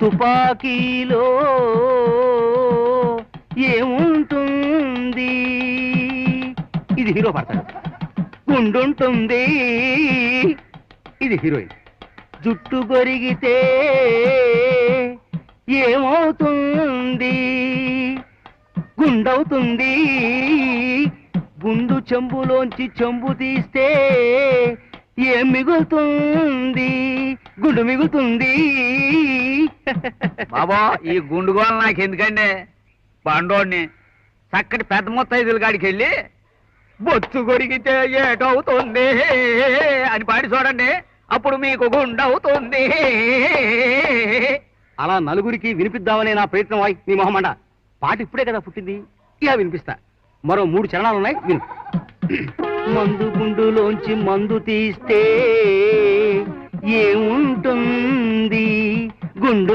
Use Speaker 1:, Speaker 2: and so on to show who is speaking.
Speaker 1: తుపాకీలో ఏముంటుంది? ఇది హీరో పడతాడు. గుండుంటుంది. ఇది హీరోయిన్. జుట్టు గొరిగితే ఏమవుతుంది? గుండవుతుంది. గుండు చెంబులోంచి చెంబు తీస్తే ఏం మిగులుతుంది? గుండు మిగులుతుంది.
Speaker 2: బాబా ఈ గుండుగోలు నాకు ఎందుకండి బండోడిని చక్కటి పెద్ద ముత్తైదుల కాడికి వెళ్ళి బొచ్చు కొరిగితే ఏటవుతుంది అని పాడి చూడండి. అప్పుడు మీకు గుండవుతుంది.
Speaker 1: అలా నలుగురికి వినిపిద్దామనే నా ప్రయత్నం అయి నీ మొహమండ. పాట ఇప్పుడే కదా పుట్టింది. ఇలా వినిపిస్తా. మరో మూడు చరణాలున్నాయి విను. మందు గుండులోంచి మందు తీస్తే